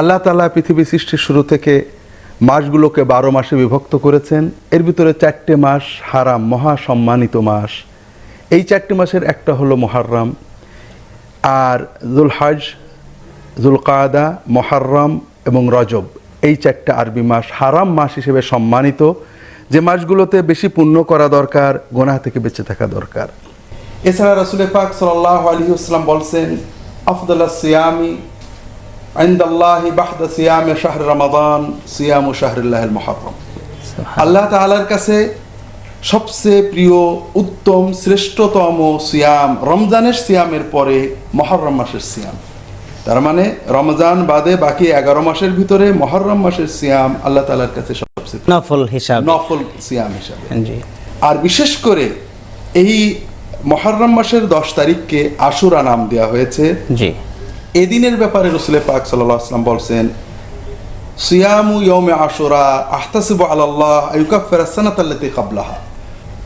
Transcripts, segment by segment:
আল্লাহ তালা পৃথিবী সৃষ্টির শুরু থেকে মাসগুলোকে বারো মাসে বিভক্ত করেছেন। এর ভিতরে চারটে মাস হারাম, মহা সম্মানিত মাস। এই চারটে মাসের একটা হলো মহারম। আর জুল হজ জুল কায়দা মহারম এবং রজব, এই চারটা আরবি মাস হারাম মাস হিসেবে সম্মানিত। যে মাসগুলোতে বেশি পুণ্য করা দরকার গোনা থেকে বেঁচে থাকা দরকার। এছাড়া রসুল পাক সাল্লাহ আলী আসলাম বলছেন আফদুল্লাহ সিয়ামি আইন্দাল্লাহি বাহদা সিয়ামে শাহর রমাদান সিয়াম ও শাহরুল্লাহ মহারম আল্লাহ তাআলার কাছে সবচেয়ে প্রিয় উত্তম শ্রেষ্ঠতম সিয়াম রমজানের সিয়ামের পরে মহরম মাসের সিয়াম। তার মানে রমজান বাদে বাকি এগারো মাসের ভিতরে মহরম মাসের সিয়াম আল্লাহ তাআলার কাছে সবচেয়ে নফল হিসাব। নফল সিয়াম হিসাবে। আর বিশেষ করে এই মহরম মাসের দশ তারিখকে আশুরা নাম দেওয়া হয়েছে। জি। এদিনের ব্যাপারে রসুল পাক সাল্লাহ আসলাম বলছেন সিয়ামু ইয়মে আশুরা আহতাসিব আল্লাহ ইউকাফের সানাতাল্লাতি কাবলাহা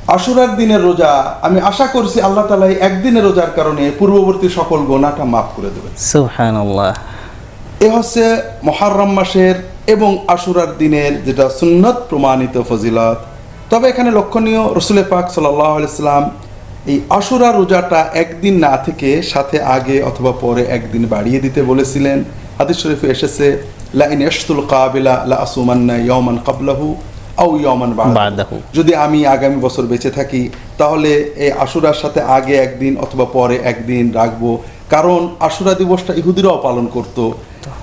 আশুরার দিনের রোজা আমি আশা করছি আল্লাহ তালা একদিনের রোজার কারণে পূর্ববর্তী সকল গোনাটা মাফ করে দেবেন। এ হচ্ছে মহারম মাসের এবং আশুরার দিনের যেটা সুন্নত প্রমাণিত ফজিলত। তবে এখানে লক্ষণীয় রসুল পাক সাল্লাহ আলাইসাল্লাম এই আশুরা রোজাটা একদিন না থেকে সাথে আগে অথবা পরে একদিন বাড়িয়ে দিতে বলেছিলেন। হাদিস শরীফে এসেছে লাইন এশতুল কাবিলা লা আসুমান্না ইয়মান কাবলাহু আউ ইয়মান বাদাহু। বাদাহু। যদি আমি আগামী বছর বেঁচে থাকি তাহলে এই আশুরার সাথে আগে একদিন অথবা পরে একদিন রাখব। কারণ আশুরা দিবসটা ইহুদিরাও পালন করত।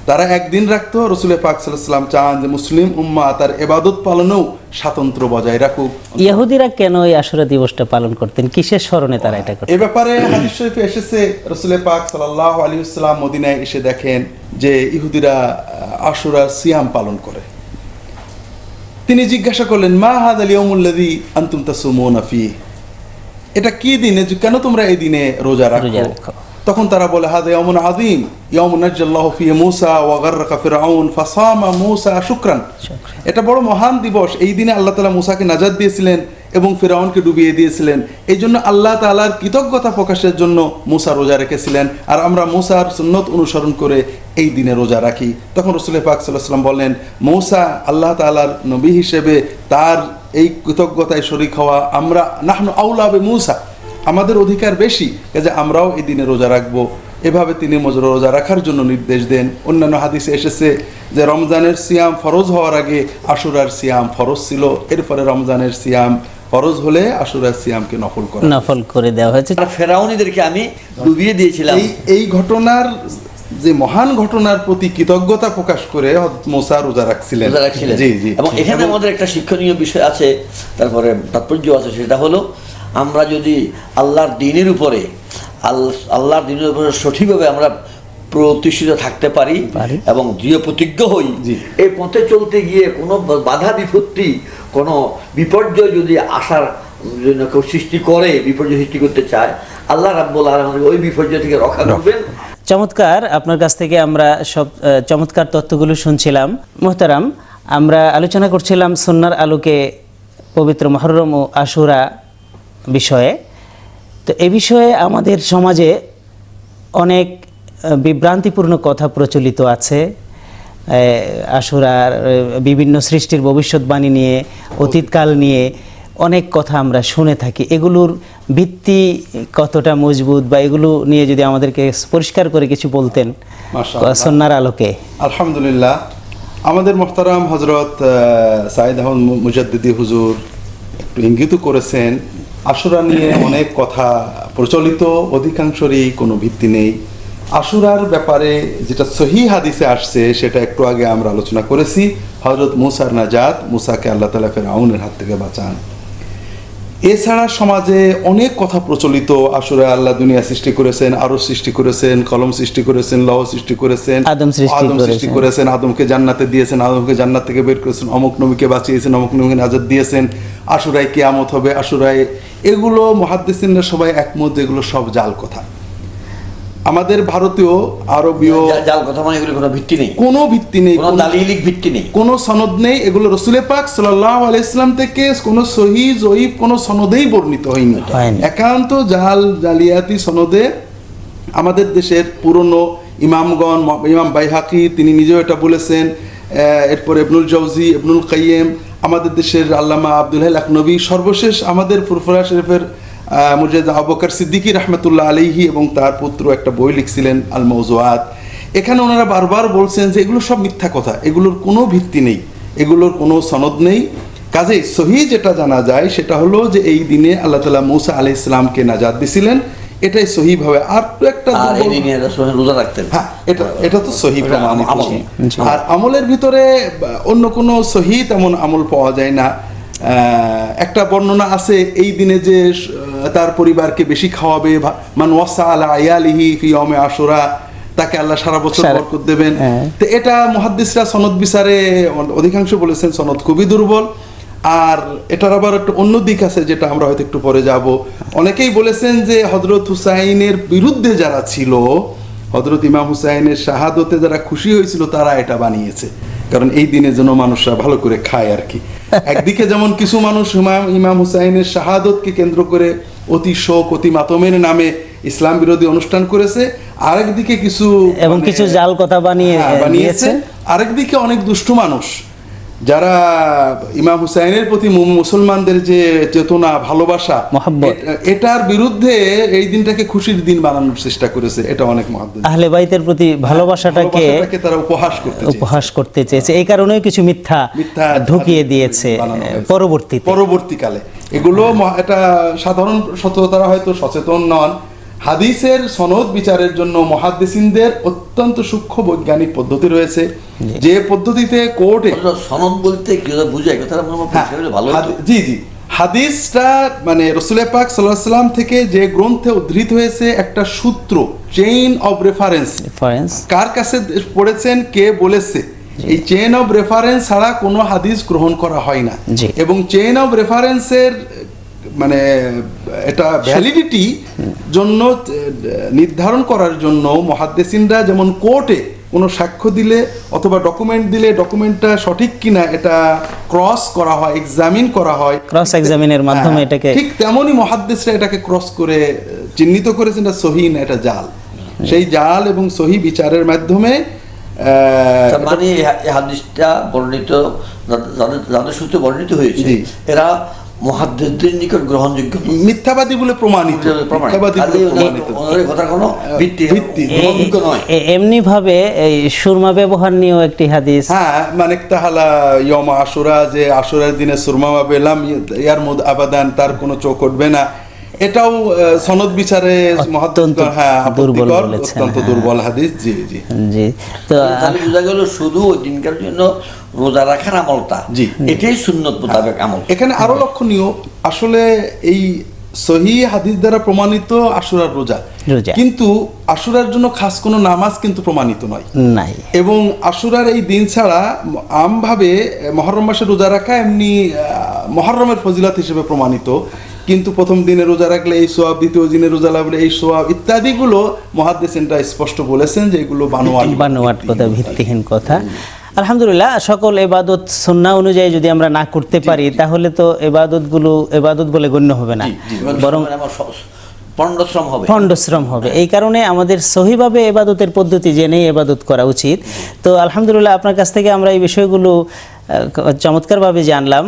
তারা একদিন রাখতো রসুল পাক সাল্লাম চান যে মুসলিম উম্মা তার এবাদত পালনেও স্বাতন্ত্র বজায় রাখুক। ইহুদিরা কেন এই আশুরা দিবসটা পালন করতেন? কিসের স্মরণে তারা এটা করতেন? এ ব্যাপারে হাদিস শরীফে এসেছে রসুল পাক সাল্লাহ আলী ইসলাম মদিনায় এসে দেখেন যে ইহুদিরা আশুরা সিয়াম পালন করে। তিনি জিজ্ঞাসা করলেন মা হাদ আলী অমুল্লাদি আন্তুম তাসুমুনা ফি এটা কি দিনে? কেন তোমরা এই দিনে রোজা রাখো। তখন তারা বলে হাদা ইয়ামুন আযীম ইয়ামুন ফি মূসা ওয়া গাররাকা ফিরআউন ফাসামা মূসা শুকরান। এটা বড় মহান দিবস। এই দিনে আল্লাহ তালা মুসাকে নাজাদ দিয়েছিলেন এবং ফিরাউনকে ডুবিয়ে দিয়েছিলেন। এই জন্য আল্লাহ তালার কৃতজ্ঞতা প্রকাশের জন্য মূসা রোজা রেখেছিলেন। আর আমরা মূসার সুন্নত অনুসরণ করে এই দিনে রোজা রাখি। তখন রসুল পাক সাল্লাম বললেন মৌসা আল্লাহ তাআলার নবী হিসেবে তার এই কৃতজ্ঞতায় শরিক হওয়া আমরা নাহনু আউলাবে মূসা। আমাদের অধিকার বেশি কাজে আমরাও এই দিনে রোজা রাখব। এভাবে তিনি মজুর রোজা রাখার জন্য নির্দেশ দেন। অন্যান্য হাদিসে এসেছে যে রমজানের সিয়াম ফরজ হওয়ার আগে আশুরার সিয়াম ফরজ ছিল। এরপরে রমজানের সিয়াম ফরজ হলে আশুরার সিয়ামকে নফল করা নফল করে দেওয়া হয়েছে। আর ফেরাউনিদেরকে আমি ডুবিয়ে দিয়েছিলাম। এই এই ঘটনার যে মহান ঘটনার প্রতি কৃতজ্ঞতা প্রকাশ করে মুসা রোজা রাখছিলেন। রোজা রাখছিলেন। জি জি। এবং এখানে আমাদের একটা শিক্ষণীয় বিষয় আছে তারপরে তাৎপর্য আছে সেটা হলো আমরা যদি আল্লাহর দিনের উপরে আল- আল্লাহর দিনের উপরে সঠিকভাবে আমরা প্রতিষ্ঠিত থাকতে পারি পারি। এবং দৃঢ় প্রতিজ্ঞ হই এই পথে চলতে গিয়ে কোনো বাধা বিপত্তি কোনো বিপর্যয় যদি আসার জন্য কেউ সৃষ্টি করে বিপর্যয় সৃষ্টি করতে চায় আল্লাহ রাব্বুল আলম ওই বিপর্যয় থেকে রক্ষা করবেন। চমৎকার আপনার কাছ থেকে আমরা সব চমৎকার তথ্যগুলো শুনছিলাম। মোহতারাম আমরা আলোচনা করছিলাম সন্ন্যার আলোকে পবিত্র মহরম ও আশুরা বিষয়ে। তো এ বিষয়ে আমাদের সমাজে অনেক বিভ্রান্তিপূর্ণ কথা প্রচলিত আছে। আহ, আশুরার বিভিন্ন সৃষ্টির ভবিষ্যৎবাণী নিয়ে অতীতকাল নিয়ে অনেক কথা আমরা শুনে থাকি। এগুলোর ভিত্তি কতটা মজবুত বা এগুলো নিয়ে যদি আমাদেরকে পরিষ্কার করে কিছু বলতেন। সন্ন্যার আলোকে। আলহামদুলিল্লাহ। আমাদের মোহতারাম হজরত সাইদ আহমদ মুজাদ্দিদি হুজুর একটু ইঙ্গিত করেছেন আশুরা নিয়ে অনেক কথা প্রচলিত অধিকাংশরই কোনো ভিত্তি নেই। আশুরার ব্যাপারে যেটা সহি হাদিসে আসছে সেটা একটু আগে আমরা আলোচনা করেছি। হজরত মুসার নাজাত মুসাকে আল্লাহ তালা ফের আউনের হাত থেকে বাঁচান। এছাড়া সমাজে অনেক কথা প্রচলিত। আসলে আল্লাহ দুনিয়া সৃষ্টি করেছেন আরও সৃষ্টি করেছেন কলম সৃষ্টি করেছেন লহ সৃষ্টি করেছেন আদম সৃষ্টি আদম সৃষ্টি করেছেন। আদমকে জান্নাতে দিয়েছেন আদমকে জান্নাত থেকে বের করেছেন অমুক নবীকে বাঁচিয়েছেন অমুক নবীকে নাজাদ দিয়েছেন। আশুরায় কিয়ামত হবে আশুরায় এগুলো মহাদ্দেসিনরা সবাই একমত এগুলো সব জাল কথা। আমাদের ভারতীয় আরবীয় জাল কথা মানে এগুলো কোনো ভিত্তি নেই। কোনো ভিত্তি নেই কোনো দালিলিক ভিত্তি নেই। কোনো সনদ নেই। এগুলো রসুলে পাক সাল্লাহ আলাইসলাম থেকে কোনো সহি জয়ীব কোনো সনদেই বর্ণিত হয়নি। একান্ত জাল জালিয়াতি সনদে আমাদের দেশের পুরনো ইমামগণ ইমাম বাইহাকি তিনি নিজেও এটা বলেছেন আহ, এরপর ইবনুল জৌজি ইবনুল কাইয়েম আমাদের দেশের আল্লামা আব্দুল হাল নবী সর্বশেষ আমাদের ফুরফুরা শরীফের মুজাদ আবকর সিদ্দিকী রহমতুল্লাহ আলহি এবং তার পুত্র একটা বই লিখছিলেন আল মৌজুয়াত এখানে ওনারা বারবার বলছেন যে এগুলো সব মিথ্যা কথা, এগুলোর কোনো ভিত্তি নেই, এগুলোর কোনো সনদ নেই। কাজে সহি যেটা জানা যায় সেটা হলো যে এই দিনে আল্লাহ তালা মুসা আলি ইসলামকে নাজাদ দিছিলেন এটাই সহি ভাবে। আর তো একটা রোজা রাখতেন। হ্যাঁ এটা এটা তো সহি। আর আমলের ভিতরে অন্য কোনো সহি তেমন আমল পাওয়া যায় না। একটা বর্ণনা আছে এই দিনে যে তার পরিবারকে বেশি খাওয়াবে মান ওয়াসা আলা আয়ালিহি ফি ইয়াউমে আশুরা তাকে আল্লাহ সারা বছর বরকত দেবেন। হ্যাঁ। তো এটা মুহাদ্দিসরা সনদ বিচারে অধিকাংশ বলেছেন সনদ খুবই দুর্বল। আর এটার আবার একটা অন্য দিক আছে যেটা আমরা হয়তো একটু পরে যাব। অনেকেই বলেছেন যে হজরত হুসাইনের বিরুদ্ধে যারা ছিল হজরত ইমাম হুসাইনের শাহাদতে যারা খুশি হয়েছিল তারা এটা বানিয়েছে। কারণ এই দিনে যেন মানুষরা ভালো করে খায় আর কি। একদিকে যেমন কিছু মানুষ ইমাম ইমাম হুসাইনের শাহাদতকে কেন্দ্র করে অতি শোক অতি মাতমের নামে ইসলাম বিরোধী অনুষ্ঠান করেছে। আরেকদিকে কিছু এবং মানে- কিছু জাল কথা বানিয়ে হ্যাঁ, বানিয়েছে। আরেকদিকে অনেক দুষ্ট মানুষ। যারা ইমাম হুসাইনের প্রতি মুসলমানদের যে চেতনা ভালোবাসা এটার বিরুদ্ধে এই দিনটাকে খুশির দিন বানানোর চেষ্টা করেছে এটা অনেক মহাদ্দ আহলে বাইতের প্রতি ভালোবাসাটাকে ভালোবাসাটাকে তারা উপহাস করতে উপহাস করতে চেয়েছে। এই কারণেই কিছু মিথ্যা মিথ্যা ঢুকিয়ে দিয়েছে। পরবর্তীতে। পরবর্তীকালে। এগুলো এটা সাধারণ সচেতনরা হয়তো সচেতন নন হাদিসের সনদ বিচারের জন্য মহাদ্দেসিনদের অত্যন্ত সূক্ষ্ম বৈজ্ঞানিক পদ্ধতি রয়েছে। যে পদ্ধতিতে কোর্টে সনদ বলতে কি বুঝায় কথাটা হয় জি জি। হাদিসটা মানে রসুল পাক সাল্লাম থেকে যে গ্রন্থে উদ্ধৃত হয়েছে একটা সূত্র চেইন অফ রেফারেন্স রেফারেন্স কার কাছে পড়েছেন কে বলেছে? এই চেইন অফ রেফারেন্স ছাড়া কোনো হাদিস গ্রহণ করা হয় না। এবং চেইন অফ রেফারেন্সের মানে এটা ভ্যালিডিটি জন্য নির্ধারণ করার জন্য মহাদ্দেসিনরা যেমন কোর্টে কোনো সাক্ষ্য দিলে অথবা ডকুমেন্ট দিলে ডকুমেন্টটা সঠিক কিনা এটা ক্রস করা হয় এক্সামিন করা হয় examine এর মাধ্যমে হ্যাঁ, এটাকে- ঠিক তেমনই মহাদ্দেশরা এটাকে ক্রস করে চিহ্নিত করেছেন এটা সহি না এটা জাল সেই জাল এবং সহি বিচারের মাধ্যমে মানে হাদিসটা বর্ণিত যাদের সূত্রে বর্ণিত হয়েছে এরা মহাদ্দেশদের নিকট গ্রহণযোগ্য মিথ্যাবাদী বলে প্রমাণিত। মিথ্যাবাদী ওনার কোনো ভিত্তি ভিত্তি। গ্রহণযোগ্য নয়। এমনি ভাবে এই সুরমা ব্যবহার নিয়েও একটি হাদিস। হ্যাঁ মানে তাহালা ইয়মা আশুরা যে আশুরার দিনে সুরমা পেলাম ইয়ার মধ্যে আবাদান তার কোনো চোখ উঠবে না। এটাও সনদ বিচারে মহাদ্দেশ হ্যাঁ দুর্বল বলেছেন, অত্যন্ত হ্যাঁ। দুর্বল হাদিস জি জি। জি তো তাহলে বোঝা গেল শুধু ওই দিনকার জন্য রোজা রাখার আমলটা জি। এটাই সুন্নত মোতাবেক আমল। এখানে আরও লক্ষণীয় আসলে এই সহি হাদিস দ্বারা প্রমাণিত আশুরার রোজা। কিন্তু আশুরার জন্য খাস কোনো নামাজ কিন্তু প্রমাণিত নয়। নাই। এবং আশুরার এই দিন ছাড়া আমভাবে মহরম মাসে রোজা রাখা এমনি আহ, মহরমের ফজিলত হিসেবে প্রমাণিত। কিন্তু প্রথম দিনে রোজা রাখলে এই সোয়াব দ্বিতীয় দিনে রোজা লাগলে এই সোয়াব ইত্যাদিগুলো মহাদ্দেসেনটা স্পষ্ট বলেছেন যে এগুলো বানোয়াট বানোয়াট কথা ভিত্তিহীন কথা। আলহামদুলিল্লাহ সকল এবাদত সন্না অনুযায়ী যদি আমরা না করতে পারি তাহলে তো এবাদতগুলো এবাদত বলে গণ্য হবে না। বরং পণ্ডশ্রম হবে। খণ্ডশ্রম হবে। এই কারণে আমাদের সহিভাবে এবাদতের পদ্ধতি জেনেই এবাদত করা উচিত। তো আলহামদুলিল্লাহ আপনার কাছ থেকে আমরা এই বিষয়গুলো চমৎকারভাবে জানলাম।